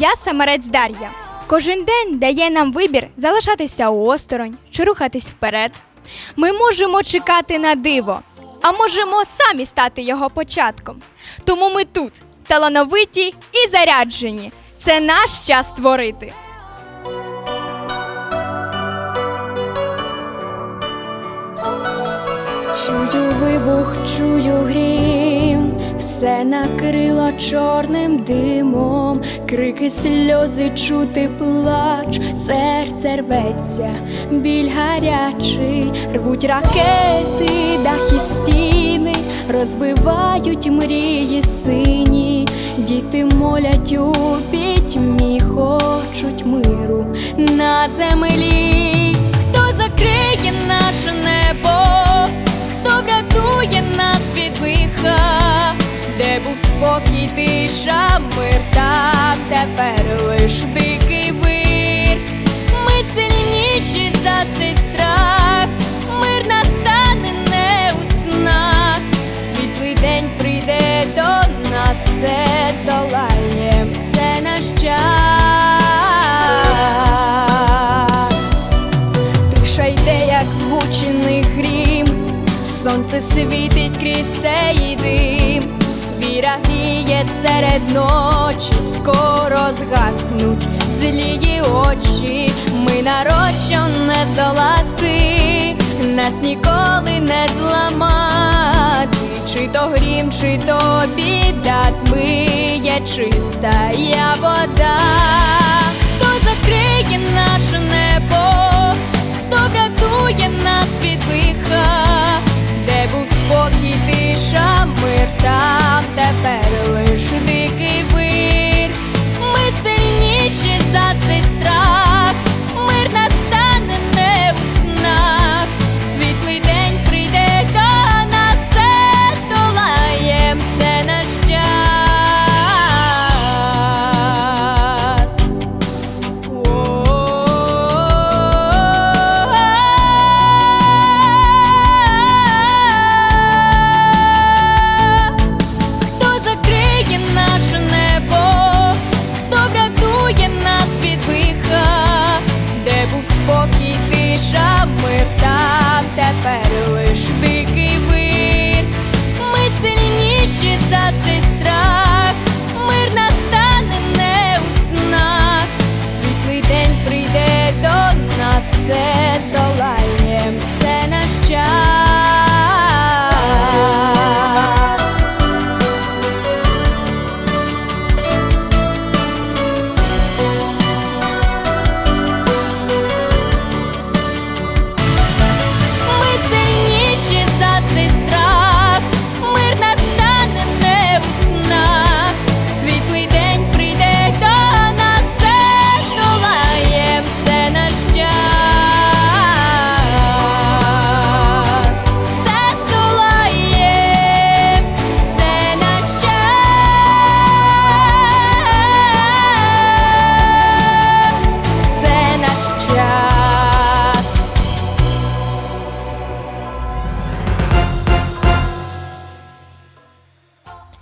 Я самарець Дар'я. Кожен день дає нам вибір залишатися осторонь чи рухатись вперед. Ми можемо чекати на диво, а можемо самі стати його початком. Тому ми тут, талановиті і заряджені. Це наш час творити. Чую вибух, чую грім, все накрило чорним димом, крики, сльози, чути плач, серце рветься, біль гарячий, рвуть ракети, дахи стіни, розбивають мрії сині, діти молять у пітьмі, хочуть миру. На землі. Тиша, мир, там тепер лиш дикий вир. Ми сильніші за цей страх, мир настане не у снах, світлий день прийде до нас, все здолаєм, це наш час. Тиша йде, як гучений грім, сонце світить крізь цей дим, віра гріє серед ночі, скоро згаснуть злії очі, ми нарочно не здолати, нас ніколи не зламати, чи то грім, чи то біда, змиє чиста я вода, say